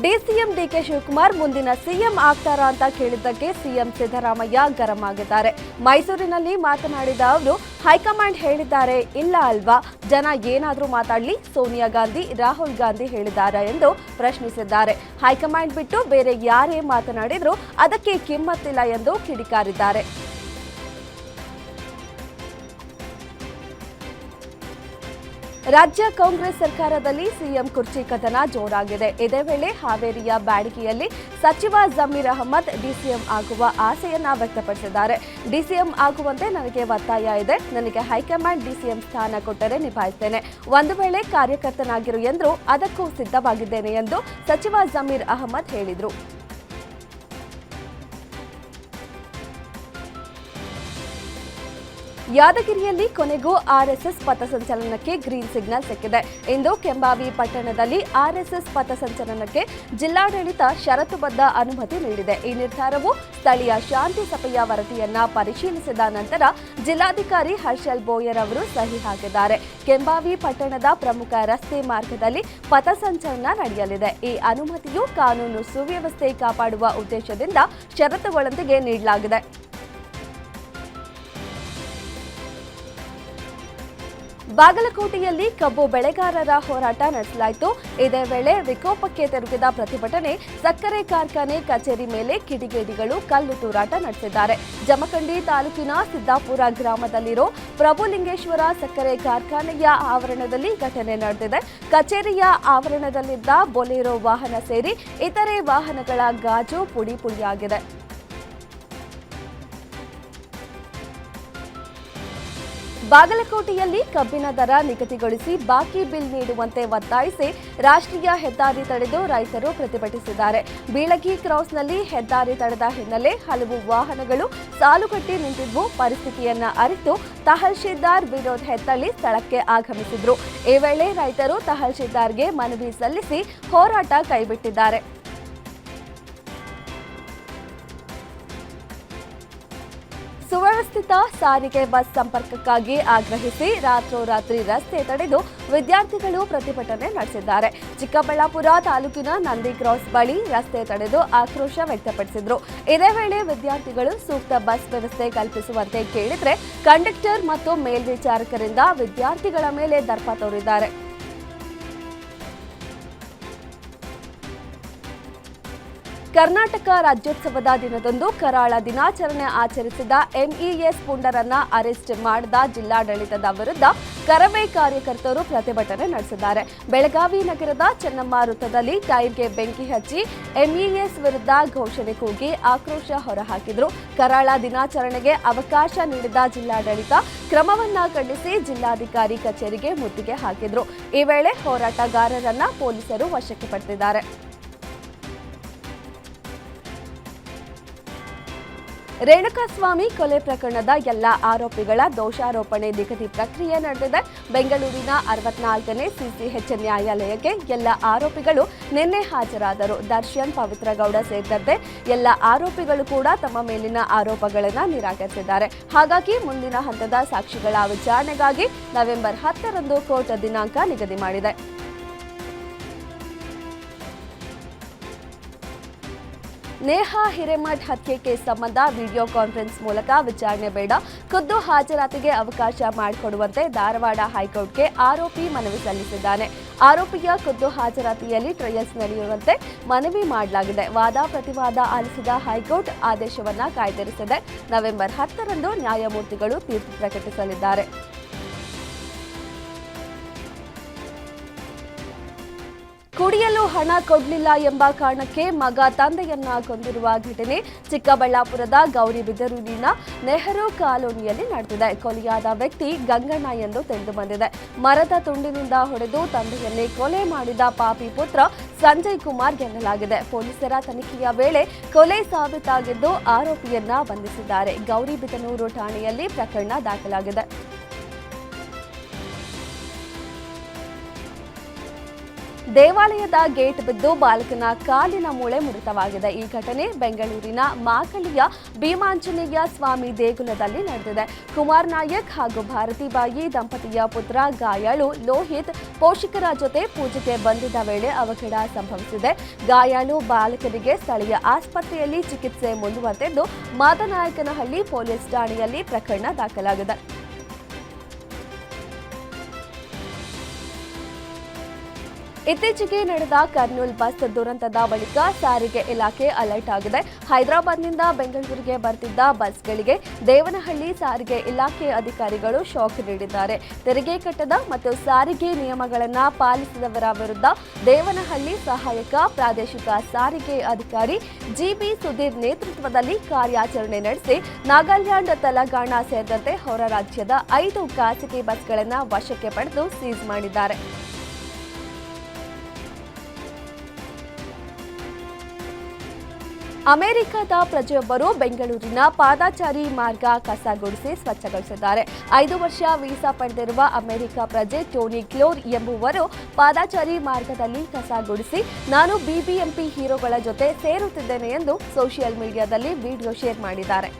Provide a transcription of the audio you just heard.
DCM DK Shivakumar ಮುಂದಿನ CM ಆಗ್ತಾರಾ ಅಂತ ಕೇಳಿದ್ದಕ್ಕೆ ಸಿಎಂ ಸಿದ್ದರಾಮಯ್ಯ ಗರಂ ಆಗಿದ್ದಾರೆ. ಮೈಸೂರಿನಲ್ಲಿ ಮಾತನಾಡಿದ ಅವರು, ಹೈಕಮಾಂಡ್ ಹೇಳಿದ್ದಾರೆ, ಇಲ್ಲ ಅಲ್ವಾ? ಜನ ಏನಾದರೂ ಮಾತಾಡಲಿ, ಸೋನಿಯಾ ಗಾಂಧಿ, ರಾಹುಲ್ ಗಾಂಧಿ ಹೇಳಿದ್ದಾರೆ ಎಂದು ಪ್ರಶ್ನಿಸಿದ್ದಾರೆ. ಹೈಕಮಾಂಡ್ ಬಿಟ್ಟು ಬೇರೆ ಯಾರೇ ಮಾತನಾಡಿದರೂ ಅದಕ್ಕೆ ಕಿಮ್ಮತ್ತಿಲ್ಲ ಎಂದು ಕಿಡಿಕಾರಿದ್ದಾರೆ. ರಾಜ್ಯ ಕಾಂಗ್ರೆಸ್ ಸರ್ಕಾರದಲ್ಲಿ ಸಿಎಂ ಕುರ್ಚಿ ಕದನ ಜೋರಾಗಿದೆ. ಇದೇ ವೇಳೆ ಹಾವೇರಿಯ ಬ್ಯಾಡಿಕೆಯಲ್ಲಿ ಸಚಿವ ಜಮೀರ್ ಅಹಮದ್ ಡಿಸಿಎಂ ಆಗುವ ಆಸೆಯನ್ನ ವ್ಯಕ್ತಪಡಿಸಿದ್ದಾರೆ. ಡಿಸಿಎಂ ಆಗುವಂತೆ ನನಗೆ ಒತ್ತಾಯ ಇದೆ. ನನಗೆ ಹೈಕಮಾಂಡ್ ಡಿಸಿಎಂ ಸ್ಥಾನ ಕೊಟ್ಟರೆ ನಿಭಾಯಿಸ್ತೇನೆ. ಒಂದು ವೇಳೆ ಕಾರ್ಯಕರ್ತನಾಗಿರು ಎಂದ್ರು ಅದಕ್ಕೂ ಸಿದ್ಧವಾಗಿದ್ದೇನೆ ಎಂದು ಸಚಿವ ಜಮೀರ್ ಅಹಮದ್ ಹೇಳಿದರು. ಯಾದಗಿರಿಯಲ್ಲಿ ಕೊನೆಗೂ ಆರ್ಎಸ್ಎಸ್ ಪಥಸಂಚಲನಕ್ಕೆ ಗ್ರೀನ್ ಸಿಗ್ನಲ್ ಸಿಕ್ಕಿದೆ. ಇಂದು ಕೆಂಬಾವಿ ಪಟ್ಟಣದಲ್ಲಿ ಆರ್ಎಸ್ಎಸ್ ಪಥಸಂಚಲನಕ್ಕೆ ಜಿಲ್ಲಾಡಳಿತ ಷರತ್ತುಬದ್ಧ ಅನುಮತಿ ನೀಡಿದೆ. ಈ ನಿರ್ಧಾರವು ಸ್ಥಳೀಯ ಶಾಂತಿ ಸಭೆಯ ವರದಿಯನ್ನ ಪರಿಶೀಲಿಸಿದ ನಂತರ ಜಿಲ್ಲಾಧಿಕಾರಿ ಹರ್ಷಲ್ ಬೋಯರ್ ಅವರು ಸಹಿ ಹಾಕಿದ್ದಾರೆ. ಕೆಂಬಾವಿ ಪಟ್ಟಣದ ಪ್ರಮುಖ ರಸ್ತೆ ಮಾರ್ಗದಲ್ಲಿ ಪಥಸಂಚಲನ ನಡೆಯಲಿದೆ. ಈ ಅನುಮತಿಯು ಕಾನೂನು ಸುವ್ಯವಸ್ಥೆ ಕಾಪಾಡುವ ಉದ್ದೇಶದಿಂದ ಷರತ್ತುಗಳೊಂದಿಗೆ ನೀಡಲಾಗಿದೆ. ಬಾಗಲಕೋಟೆಯಲ್ಲಿ ಕಬ್ಬು ಬೆಳೆಗಾರರ ಹೋರಾಟ ನಡೆಸಲಾಯಿತು. ಇದೇ ವೇಳೆ ವಿಕೋಪಕ್ಕೆ ತಿರುಗಿದ ಪ್ರತಿಭಟನೆ ಸಕ್ಕರೆ ಕಾರ್ಖಾನೆ ಕಚೇರಿ ಮೇಲೆ ಕಿಡಿಗೇಡಿಗಳು ಕಲ್ಲು ತೂರಾಟ ನಡೆಸಿದ್ದಾರೆ. ಜಮಖಂಡಿ ತಾಲೂಕಿನ ಸಿದ್ದಾಪುರ ಗ್ರಾಮದಲ್ಲಿರೋ ಪ್ರಭುಲಿಂಗೇಶ್ವರ ಸಕ್ಕರೆ ಕಾರ್ಖಾನೆಯ ಆವರಣದಲ್ಲಿ ಘಟನೆ ನಡೆದಿದೆ. ಕಚೇರಿಯ ಆವರಣದಲ್ಲಿದ್ದ ಬೊಲೆರೋ ವಾಹನ ಸೇರಿ ಇತರೆ ವಾಹನಗಳ ಗಾಜು ಪುಡಿ ಪುಡಿಯಾಗಿದೆ. ಬಾಗಲಕೋಟೆಯಲ್ಲಿ ಕಬ್ಬಿನ ದರ ನಿಗದಿಗೊಳಿಸಿ ಬಾಕಿ ಬಿಲ್ ನೀಡುವಂತೆ ಒತ್ತಾಯಿಸಿ ರಾಷ್ಟ್ರೀಯ ಹೆದ್ದಾರಿ ತಡೆದು ರೈತರು ಪ್ರತಿಭಟಿಸಿದ್ದಾರೆ. ಬೀಳಗಿ ಕ್ರಾಸ್ನಲ್ಲಿ ಹೆದ್ದಾರಿ ತಡೆದ ಹಿನ್ನೆಲೆ ಹಲವು ವಾಹನಗಳು ಸಾಲುಗಟ್ಟಿ ನಿಂತಿದ್ವು. ಪರಿಸ್ಥಿತಿಯನ್ನ ಅರಿತು ತಹಶೀಲ್ದಾರ್ ವಿನೋದ್ ಹೆತ್ತಳ್ಳಿ ಸ್ಥಳಕ್ಕೆ ಆಗಮಿಸಿದ್ರು. ಈ ವೇಳೆ ರೈತರು ತಹಶೀಲ್ದಾರ್ಗೆ ಮನವಿ ಸಲ್ಲಿಸಿ ಹೋರಾಟ ಕೈಬಿಟ್ಟಿದ್ದಾರೆ. ಸುವ್ಯವಸ್ಥಿತ ಸಾರಿಗೆ ಬಸ್ ಸಂಪರ್ಕಕ್ಕಾಗಿ ಆಗ್ರಹಿಸಿ ರಾತ್ರೋರಾತ್ರಿ ರಸ್ತೆ ತಡೆದು ವಿದ್ಯಾರ್ಥಿಗಳು ಪ್ರತಿಭಟನೆ ನಡೆಸಿದ್ದಾರೆ. ಚಿಕ್ಕಬಳ್ಳಾಪುರ ತಾಲೂಕಿನ ನಂದಿ ಕ್ರಾಸ್ ಬಳಿ ರಸ್ತೆ ತಡೆದು ಆಕ್ರೋಶ ವ್ಯಕ್ತಪಡಿಸಿದ್ರು. ಇದೇ ವೇಳೆ ವಿದ್ಯಾರ್ಥಿಗಳು ಸೂಕ್ತ ಬಸ್ ವ್ಯವಸ್ಥೆ ಕಲ್ಪಿಸುವಂತೆ ಕೇಳಿದ್ರೆ ಕಂಡಕ್ಟರ್ ಮತ್ತು ಮೇಲ್ವಿಚಾರಕರಿಂದ ವಿದ್ಯಾರ್ಥಿಗಳ ಮೇಲೆ ದರ್ಪ ತೋರಿದ್ದಾರೆ. ಕರ್ನಾಟಕ ರಾಜ್ಯೋತ್ಸವದ ದಿನದಂದು ಕರಾಳ ದಿನಾಚರಣೆ ಆಚರಿಸಿದ ಎಂಇಎಸ್ ಪುಂಡರನ್ನ ಅರೆಸ್ಟ್ ಮಾಡಿದ ಜಿಲ್ಲಾಡಳಿತದ ವಿರುದ್ಧ ಕರವೇ ಕಾರ್ಯಕರ್ತರು ಪ್ರತಿಭಟನೆ ನಡೆಸಿದ್ದಾರೆ. ಬೆಳಗಾವಿ ನಗರದ ಚೆನ್ನಮ್ಮ ವೃತ್ತದಲ್ಲಿ ಟೈರ್ಗೆ ಬೆಂಕಿ ಹಚ್ಚಿ ಎಂಇಎಸ್ ವಿರುದ್ಧ ಘೋಷಣೆ ಕೂಗಿ ಆಕ್ರೋಶ ಹೊರಹಾಕಿದ್ರು. ಕರಾಳ ದಿನಾಚರಣೆಗೆ ಅವಕಾಶ ನೀಡಿದ ಜಿಲ್ಲಾಡಳಿತ ಕ್ರಮವನ್ನ ಖಂಡಿಸಿ ಜಿಲ್ಲಾಧಿಕಾರಿ ಕಚೇರಿಗೆ ಮುತ್ತಿಗೆ ಹಾಕಿದ್ರು. ಈ ವೇಳೆ ಹೋರಾಟಗಾರರನ್ನ ಪೊಲೀಸರು ವಶಕ್ಕೆ ಪಡೆದಿದ್ದಾರೆ. ರೇಣುಕಾಸ್ವಾಮಿ ಕೊಲೆ ಪ್ರಕರಣದ ಎಲ್ಲ ಆರೋಪಿಗಳ ದೋಷಾರೋಪಣೆ ನಿಗದಿ ಪ್ರಕ್ರಿಯೆ ನಡೆದಿದೆ. ಬೆಂಗಳೂರಿನ ಅರವತ್ನಾಲ್ಕನೇ ಸಿಸಿಎಚ್ ನ್ಯಾಯಾಲಯಕ್ಕೆ ಎಲ್ಲ ಆರೋಪಿಗಳು ನಿನ್ನೆ ಹಾಜರಾದರು. ದರ್ಶನ್, ಪವಿತ್ರಗೌಡ ಸೇರಿದಂತೆ ಎಲ್ಲ ಆರೋಪಿಗಳು ಕೂಡ ತಮ್ಮ ಮೇಲಿನ ಆರೋಪಗಳನ್ನು ನಿರಾಕರಿಸಿದ್ದಾರೆ. ಹಾಗಾಗಿ ಮುಂದಿನ ಹಂತದ ಸಾಕ್ಷಿಗಳ ವಿಚಾರಣೆಗಾಗಿ ನವೆಂಬರ್ ಹತ್ತರಂದು ಕೋರ್ಟ್ ದಿನಾಂಕ ನಿಗದಿ ಮಾಡಿದೆ. ನೇಹಾ ಹಿರೇಮಠ್ ಹತ್ಯೆ ಕೇಸ್ ಸಂಬಂಧ ವಿಡಿಯೋ ಕಾನ್ಫರೆನ್ಸ್ ಮೂಲಕ ವಿಚಾರಣೆ ಬೇಡ. ಖುದ್ದು ಹಾಜರಾತಿಗೆ ಅವಕಾಶ ಮಾಡಿಕೊಡುವಂತೆ ಧಾರವಾಡ ಹೈಕೋರ್ಟ್ಗೆ ಆರೋಪಿ ಮನವಿ ಸಲ್ಲಿಸಿದ್ದಾನೆ. ಆರೋಪಿಯ ಖುದ್ದು ಹಾಜರಾತಿಯಲ್ಲಿ ಟ್ರಯಲ್ಸ್ ನಡೆಯುವಂತೆ ಮನವಿ ಮಾಡಲಾಗಿದೆ. ವಾದ ಪ್ರತಿವಾದ ಆಲಿಸಿದ ಹೈಕೋರ್ಟ್ ಆದೇಶವನ್ನು ಕಾಯ್ದಿರಿಸಿದೆ. ನವೆಂಬರ್ ಹತ್ತರಂದು ನ್ಯಾಯಮೂರ್ತಿಗಳು ತೀರ್ಪು ಪ್ರಕಟಿಸಲಿದ್ದಾರೆ. ಕುಡಿಯಲು ಹಣ ಕೊಡಲಿಲ್ಲ ಎಂಬ ಕಾರಣಕ್ಕೆ ಮಗ ತಂದೆಯನ್ನ ಕೊಂದಿರುವ ಘಟನೆ ಚಿಕ್ಕಬಳ್ಳಾಪುರದ ಗೌರಿಬಿದರೂರಿನ ನೆಹರು ಕಾಲೋನಿಯಲ್ಲಿ ನಡೆದಿದೆ. ಕೊಲೆಯಾದ ವ್ಯಕ್ತಿ ಗಂಗಣ್ಣ ಎಂದು ತಿಳಿದು ಬಂದಿದೆ. ಮರದ ತುಂಡಿನಿಂದ ಹೊಡೆದು ತಂದೆಯನ್ನೇ ಕೊಲೆ ಮಾಡಿದ ಪಾಪಿ ಪುತ್ರ ಸಂಜಯ್ ಕುಮಾರ್ ಎನ್ನಲಾಗಿದೆ. ಪೊಲೀಸರ ತನಿಖೆಯ ವೇಳೆ ಕೊಲೆ ಸಾಬೀತಾಗಿದ್ದು ಆರೋಪಿಯನ್ನ ಬಂಧಿಸಿದ್ದಾರೆ. ಗೌರಿಬಿದನೂರು ಠಾಣೆಯಲ್ಲಿ ಪ್ರಕರಣ ದಾಖಲಾಗಿದೆ. ದೇವಾಲಯದ ಗೇಟ್ ಬಿದ್ದು ಬಾಲಕನ ಕಾಲಿನ ಮೂಳೆ ಮುರಿತವಾಗಿದೆ. ಈ ಘಟನೆ ಬೆಂಗಳೂರಿನ ಮಾಕಳಿಯ ಭೀಮಾಂಜನೇಯ ಸ್ವಾಮಿ ದೇಗುಲದಲ್ಲಿ ನಡೆದಿದೆ. ಕುಮಾರ್ ನಾಯಕ್ ಹಾಗೂ ಭಾರತಿಬಾಯಿ ದಂಪತಿಯ ಪುತ್ರ ಗಾಯಾಳು ಲೋಹಿತ್ ಪೋಷಕರ ಜೊತೆ ಪೂಜೆಗೆ ಬಂದಿದ್ದ ವೇಳೆ ಅವಘಡ ಸಂಭವಿಸಿದೆ. ಗಾಯಾಳು ಬಾಲಕನಿಗೆ ಸ್ಥಳೀಯ ಆಸ್ಪತ್ರೆಯಲ್ಲಿ ಚಿಕಿತ್ಸೆ ಮುಂದುವರೆದಿದ್ದು, ಮಾದನಾಯಕನಹಳ್ಳಿ ಪೊಲೀಸ್ ಠಾಣೆಯಲ್ಲಿ ಪ್ರಕರಣ ದಾಖಲಾಗಿದೆ. ಇತ್ತೀಚೆಗೆ ನಡೆದ ಕರ್ನೂಲ್ ಬಸ್ ದುರಂತದ ಬಳಿಕ ಸಾರಿಗೆ ಇಲಾಖೆ ಅಲರ್ಟ್ ಆಗಿದೆ. ಹೈದರಾಬಾದ್ನಿಂದ ಬೆಂಗಳೂರಿಗೆ ಬರ್ತಿದ್ದ ಬಸ್ಗಳಿಗೆ ದೇವನಹಳ್ಳಿ ಸಾರಿಗೆ ಇಲಾಖೆ ಅಧಿಕಾರಿಗಳು ಶಾಕ್ ನೀಡಿದ್ದಾರೆ. ತೆರಿಗೆ ಕಟ್ಟದ ಮತ್ತು ಸಾರಿಗೆ ನಿಯಮಗಳನ್ನು ಪಾಲಿಸಿದವರ ವಿರುದ್ಧ ದೇವನಹಳ್ಳಿ ಸಹಾಯಕ ಪ್ರಾದೇಶಿಕ ಸಾರಿಗೆ ಅಧಿಕಾರಿ ಜಿಬಿ ಸುಧೀರ್ ನೇತೃತ್ವದಲ್ಲಿ ಕಾರ್ಯಾಚರಣೆ ನಡೆಸಿ ನಾಗಾಲ್ಯಾಂಡ್ ತೆಲಂಗಾಣ ಸೇರಿದಂತೆ ಹೊರ ರಾಜ್ಯದ ಐದು ಖಾಸಗಿ ಬಸ್ಗಳನ್ನು ವಶಕ್ಕೆ ಪಡೆದು ಸೀಸ್ ಮಾಡಿದ್ದಾರೆ. ಅಮೆರಿಕದ ಪ್ರಜೆಯೊಬ್ಬರು ಬೆಂಗಳೂರಿನ ಪಾದಾಚಾರಿ ಮಾರ್ಗ ಕಸ ಗುಡಿಸಿ ಸ್ವಚ್ಛಗೊಳಿಸಿದ್ದಾರೆ. ಐದು ವರ್ಷ ವೀಸಾ ಪಡೆದಿರುವ ಅಮೆರಿಕ ಪ್ರಜೆ ಟೋನಿ ಕ್ಲೋರ್ ಎಂಬುವರು ಪಾದಾಚಾರಿ ಮಾರ್ಗದಲ್ಲಿ ಕಸ ಗುಡಿಸಿ ನಾನು ಬಿಬಿಎಂಪಿ ಹೀರೋಗಳ ಜೊತೆ ಸೇರುತ್ತಿದ್ದೇನೆ ಎಂದು ಸೋಷಿಯಲ್ ಮೀಡಿಯಾದಲ್ಲಿ ವಿಡಿಯೋ ಶೇರ್ ಮಾಡಿದ್ದಾರೆ.